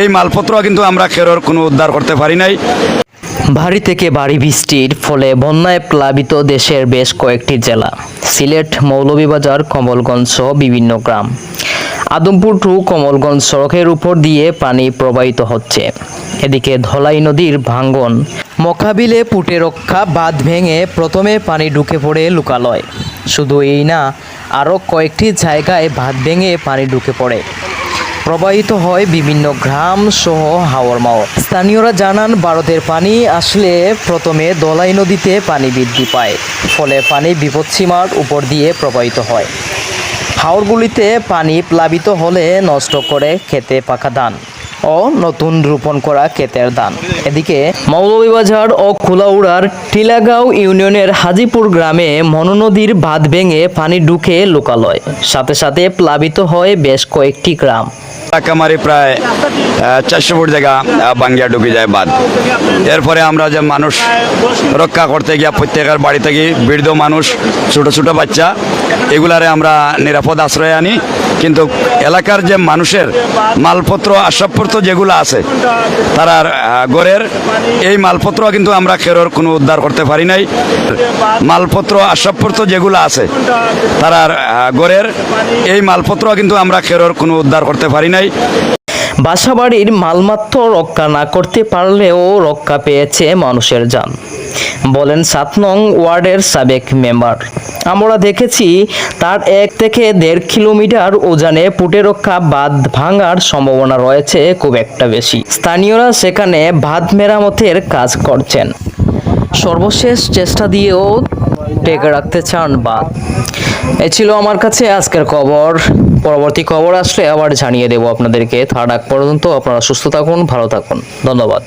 এই মালপত্র কিন্তু আমরা খেরোর কোনো উদ্ধার করতে পারি নাই। ভারী থেকে ভারী বৃষ্টির ফলে বন্যায় প্লাবিত দেশের বেশ কয়েকটি জেলা, সিলেট, মৌলভীবাজার, কমলগঞ্জ সহ বিভিন্ন গ্রাম। আদমপুর টু কমলগঞ্জ সড়কের উপর দিয়ে পানি প্রবাহিত হচ্ছে। এদিকে ধলাই নদীর ভাঙ্গন, মোকাবিলে পুটে রক্ষা, বাঁধ ভেঙে প্রথমে পানি ঢুকে পড়ে লুকালয়। শুধু এই না, আরও কয়েকটি জায়গায় বাঁধ ভেঙে পানি ঢুকে পড়ে। প্রবাহিত হয় বিভিন্ন গ্রাম সহ হাওর মাওর স্থানীয়রা জানান ভারতের পানি আসলে প্রথমে দলাই নদীতে পানি বৃদ্ধি পায়, ফলে পানি বিপদসীমার উপর দিয়ে প্রবাহিত হয়। হাওরগুলিতে পানি প্লাবিত হলে নষ্ট করে খেতে পাকা ধান ও নতুন রোপণ করা ক্ষেতের ধান। এদিকে মৌলভীবাজার ও খোলাউড়ার টিলাগাঁও ইউনিয়নের হাজিপুর গ্রামে মনোনদীর বাঁধ ভেঙে পানি ঢুকে লোকালয়। সাথে সাথে প্লাবিত হয় বেশ কয়েকটি গ্রাম। কামারি প্রায় চারশো ফুট জায়গা বাঙ্গিয়া ঢুকে যায় বাদ এরপরে আমরা যে মানুষ রক্ষা করতে গিয়া প্রত্যেকের বাড়ি থেকে বৃদ্ধ মানুষ, ছোট ছোট বাচ্চা, এগুলারে আমরা নিরাপদ আশ্রয় আনি। কিন্তু এলাকার যে মানুষের মালপত্র, আসবাবপত্র যেগুলো আছে, তারার গড়ের এই মালপত্র কিন্তু আমরা খেরোর কোনো উদ্ধার করতে পারি নাই। মালপত্র, আসবাবপত্র যেগুলো আছে, তারার গড়ের এই মালপত্র কিন্তু আমরা খেরোর কোনো উদ্ধার করতে পারি নাই। বাসাবাড়ির মালমাত্র রক্ষা না করতে পারলেও রক্ষা পেয়েছে মানুষের যান। বলেন সাত নং ওয়ার্ডের সাবেক মেম্বার। আমরা দেখেছি তার এক থেকে দেড় কিলোমিটার ওজানে পুটে রক্ষা বাঁধ ভাঙার সম্ভাবনা রয়েছে খুব একটা বেশি। স্থানীয়রা সেখানে বাঁধ মেরামতের কাজ করছেন। সর্বশেষ চেষ্টা দিয়েও টেকে রাখতে চান বা এ ছিল আমার কাছে আজকের খবর। পরবর্তী খবর আসলে আবার জানিয়ে দেব আপনাদেরকে। থার্ড আগ পর্যন্ত আপনারা সুস্থ থাকুন, ভালো থাকুন। ধন্যবাদ।